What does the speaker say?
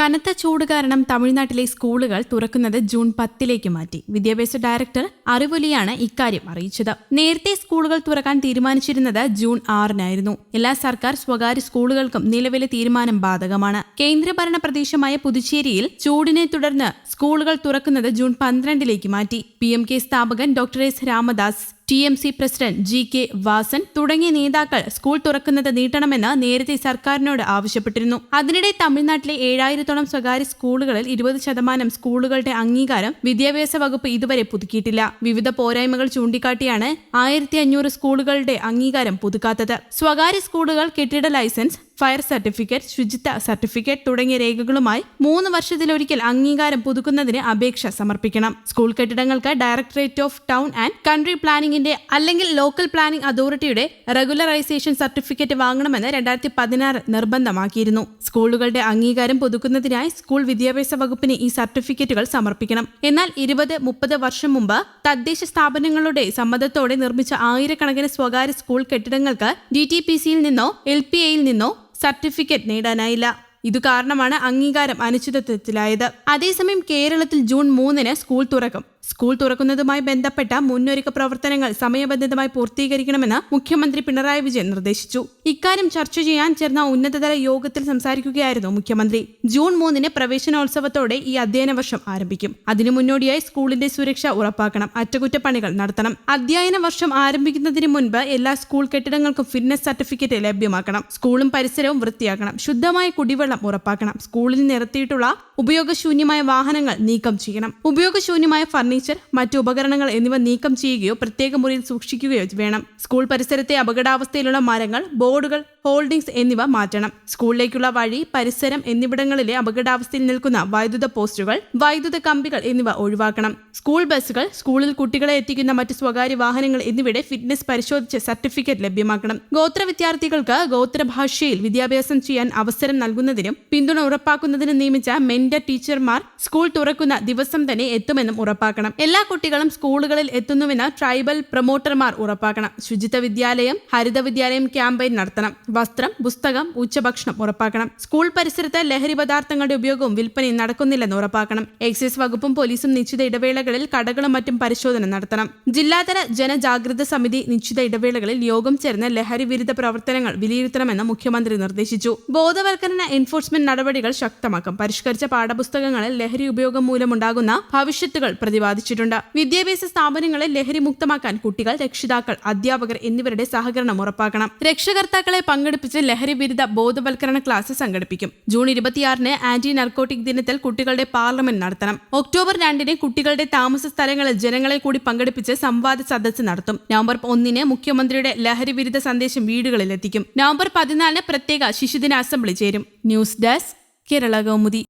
കനത്ത ചൂട് കാരണം തമിഴ്നാട്ടിലെ സ്കൂളുകൾ തുറക്കുന്നത് ജൂൺ പത്തിലേക്ക് മാറ്റി. വിദ്യാഭ്യാസ ഡയറക്ടർ അറിവൊലിയാണ് ഇക്കാര്യം അറിയിച്ചത്. നേരത്തെ സ്കൂളുകൾ തുറക്കാൻ തീരുമാനിച്ചിരുന്നത് ജൂൺ ആറിനായിരുന്നു. എല്ലാ സർക്കാർ സ്വകാര്യ സ്കൂളുകൾക്കും നിലവിലെ തീരുമാനം ബാധകമാണ്. കേന്ദ്രഭരണ പ്രദേശമായ പുതുച്ചേരിയിൽ ചൂടിനെ തുടർന്ന് സ്കൂളുകൾ തുറക്കുന്നത് ജൂൺ പന്ത്രണ്ടിലേക്ക് മാറ്റി. പി സ്ഥാപകൻ doctor S Ramadoss T M C president G K Vasan തുടങ്ങിയ നേതാക്കൾ സ്കൂൾ തുറക്കുന്നത് നീട്ടണമെന്ന് നേരത്തെ സർക്കാരിനോട് ആവശ്യപ്പെട്ടിരുന്നു. അതിനിടെ തമിഴ്നാട്ടിലെ ഏഴായിരത്തോളം സ്വകാര്യ സ്കൂളുകളിൽ ഇരുപത് ശതമാനം സ്കൂളുകളുടെ അംഗീകാരം വിദ്യാഭ്യാസ വകുപ്പ് ഇതുവരെ പുതുക്കിയിട്ടില്ല. വിവിധ പോരായ്മകൾ ചൂണ്ടിക്കാട്ടിയാണ് ആയിരത്തി അഞ്ഞൂറ് സ്കൂളുകളുടെ അംഗീകാരം പുതുക്കാത്തത്. സ്വകാര്യ സ്കൂളുകൾ കെട്ടിട ലൈസൻസ് ഫയർ സർട്ടിഫിക്കറ്റ് ശുചിത്വ സർട്ടിഫിക്കറ്റ് തുടങ്ങിയ രേഖകളുമായി മൂന്ന് വർഷത്തിലൊരിക്കൽ അംഗീകാരം പുതുക്കുന്നതിന് അപേക്ഷ സമർപ്പിക്കണം. സ്കൂൾ കെട്ടിടങ്ങൾക്ക് directorate of town and country പ്ലാനിംഗിന്റെ അല്ലെങ്കിൽ ലോക്കൽ പ്ലാനിംഗ് അതോറിറ്റിയുടെ റെഗുലറൈസേഷൻ സർട്ടിഫിക്കറ്റ് വാങ്ങണമെന്ന് രണ്ടായിരത്തി പതിനാറ് നിർബന്ധമാക്കിയിരുന്നു. സ്കൂളുകളുടെ അംഗീകാരം പുതുക്കുന്നതിനായി സ്കൂൾ വിദ്യാഭ്യാസ വകുപ്പിന് ഈ സർട്ടിഫിക്കറ്റുകൾ സമർപ്പിക്കണം. എന്നാൽ ഇരുപത് മുപ്പത് വർഷം മുമ്പ് തദ്ദേശ സ്ഥാപനങ്ങളുടെ സമ്മതത്തോടെ നിർമ്മിച്ച ആയിരക്കണക്കിന് സ്വകാര്യ സ്കൂൾ കെട്ടിടങ്ങൾക്ക് ഡി ടി പി സിയിൽ നിന്നോ എൽ പി എയിൽ നിന്നോ സർട്ടിഫിക്കറ്റ് നേടാനായില്ല. ഇതു കാരണമാണ് അംഗീകാരം അനിശ്ചിതത്വത്തിലായത് അതേസമയം കേരളത്തിൽ ജൂൺ മൂന്നിന് സ്കൂൾ തുറക്കും. സ്കൂൾ തുറക്കുന്നതുമായി ബന്ധപ്പെട്ട മുന്നൊരുക്ക പ്രവർത്തനങ്ങൾ സമയബന്ധിതമായി പൂർത്തീകരിക്കണമെന്ന് മുഖ്യമന്ത്രി പിണറായി വിജയൻ നിർദ്ദേശിച്ചു. ഇക്കാര്യം ചർച്ച ചെയ്യാൻ ചേർന്ന ഉന്നതതല യോഗത്തിൽ സംസാരിക്കുകയായിരുന്നു മുഖ്യമന്ത്രി. ജൂൺ മൂന്നിന് പ്രവേശനോത്സവത്തോടെ ഈ അധ്യയന വർഷം ആരംഭിക്കും. അതിനു മുന്നോടിയായി സ്കൂളിന്റെ സുരക്ഷ ഉറപ്പാക്കണം. അറ്റകുറ്റപ്പണികൾ നടത്തണം. അധ്യയന വർഷം ആരംഭിക്കുന്നതിന് മുൻപ് എല്ലാ സ്കൂൾ കെട്ടിടങ്ങൾക്കും ഫിറ്റ്നസ് സർട്ടിഫിക്കറ്റ് ലഭ്യമാക്കണം. സ്കൂളും പരിസരവും വൃത്തിയാക്കണം. ശുദ്ധമായ കുടിവെള്ളം ഉറപ്പാക്കണം. സ്കൂളിൽ നിരത്തിയിട്ടുള്ള ഉപയോഗശൂന്യമായ വാഹനങ്ങൾ നീക്കം ചെയ്യണം. ഉപയോഗശൂന്യമായ മറ്റു ഉപകരണങ്ങൾ എന്നിവ നീക്കം ചെയ്യുകയോ പ്രത്യേക മുറിയിൽ സൂക്ഷിക്കുകയോ വേണം. സ്കൂൾ പരിസരത്തെ അപകടാവസ്ഥയിലുള്ള മരങ്ങൾ ബോർഡുകൾ ഹോൾഡിംഗ്സ് എന്നിവ മാറ്റണം. സ്കൂളിലേക്കുള്ള വഴി പരിസരം എന്നിവിടങ്ങളിലെ അപകടാവസ്ഥയിൽ നിൽക്കുന്ന വൈദ്യുത പോസ്റ്റുകൾ വൈദ്യുത കമ്പികൾ എന്നിവ ഒഴിവാക്കണം. സ്കൂൾ ബസ്സുകൾ സ്കൂളിൽ കുട്ടികളെ എത്തിക്കുന്ന മറ്റ് സ്വകാര്യ വാഹനങ്ങൾ എന്നിവയുടെ ഫിറ്റ്നസ് പരിശോധിച്ച് സർട്ടിഫിക്കറ്റ് ലഭ്യമാക്കണം. ഗോത്ര വിദ്യാർത്ഥികൾക്ക് ഗോത്രഭാഷയിൽ വിദ്യാഭ്യാസം ചെയ്യാൻ അവസരം നൽകുന്നതിനും പിന്തുണ ഉറപ്പാക്കുന്നതിനും നിയമിച്ച മെന്റർ ടീച്ചർമാർ സ്കൂൾ തുറക്കുന്ന ദിവസം തന്നെ എത്തുമെന്നും ഉറപ്പാക്കണം. എല്ലാ കുട്ടികളും സ്കൂളുകളിൽ എത്തുന്നുവെന്ന് ട്രൈബൽ പ്രൊമോട്ടർമാർ ഉറപ്പാക്കണം. ശുചിത്വ വിദ്യാലയം ഹരിത വിദ്യാലയം ക്യാമ്പയിൻ നടത്തണം. വസ്ത്രം പുസ്തകം ഉച്ചഭക്ഷണം ഉറപ്പാക്കണം. സ്കൂൾ പരിസരത്ത് ലഹരി പദാർത്ഥങ്ങളുടെ ഉപയോഗവും വിൽപ്പനയും നടക്കുന്നില്ലെന്ന് ഉറപ്പാക്കണം. എക്സൈസ് വകുപ്പും പോലീസും നിശ്ചിത ഇടവേളകളിൽ കടകളും മറ്റും പരിശോധന നടത്തണം. ജില്ലാതല ജനജാഗ്രത സമിതി നിശ്ചിത ഇടവേളകളിൽ യോഗം ചേർന്ന് ലഹരി വിരുദ്ധ പ്രവർത്തനങ്ങൾ വിലയിരുത്തണമെന്ന് മുഖ്യമന്ത്രി നിർദ്ദേശിച്ചു. ബോധവൽക്കരണ എൻഫോഴ്സ്മെന്റ് നടപടികൾ ശക്തമാക്കും. പരിഷ്കരിച്ച പാഠപുസ്തകങ്ങളിൽ ലഹരി ഉപയോഗം മൂലമുണ്ടാകുന്ന ഭവിഷ്യത്തുകൾ പ്രതിപാദിച്ചിട്ടുണ്ട്. വിദ്യാഭ്യാസ സ്ഥാപനങ്ങളെ ലഹരി മുക്തമാക്കാൻ കുട്ടികൾ രക്ഷിതാക്കൾ അധ്യാപകർ എന്നിവരുടെ സഹകരണം ഉറപ്പാക്കണം. രക്ഷകർത്താക്കളെ പങ്കെടുപ്പിച്ച് ലഹരി വിരുദ്ധ ബോധവൽക്കരണ ക്ലാസ് സംഘടിപ്പിക്കും. ജൂൺ ഇരുപത്തിയാറിന് ആന്റി നർക്കോട്ടിക് ദിനത്തിൽ കുട്ടികളുടെ പാർലമെന്റ് നടത്തണം. ഒക്ടോബർ രണ്ടിന് കുട്ടികളുടെ താമസ സ്ഥലങ്ങളിൽ ജനങ്ങളെ കൂടി പങ്കെടുപ്പിച്ച് സംവാദ സദസ്സ് നടത്തും. നവംബർ ഒന്നിന് മുഖ്യമന്ത്രിയുടെ ലഹരി വിരുദ്ധ സന്ദേശം വീടുകളിൽ എത്തിക്കും നവംബർ പതിനാലിന് പ്രത്യേക ശിശുദിന അസംബ്ലി ചേരും. News desk Kerala Kaumudi.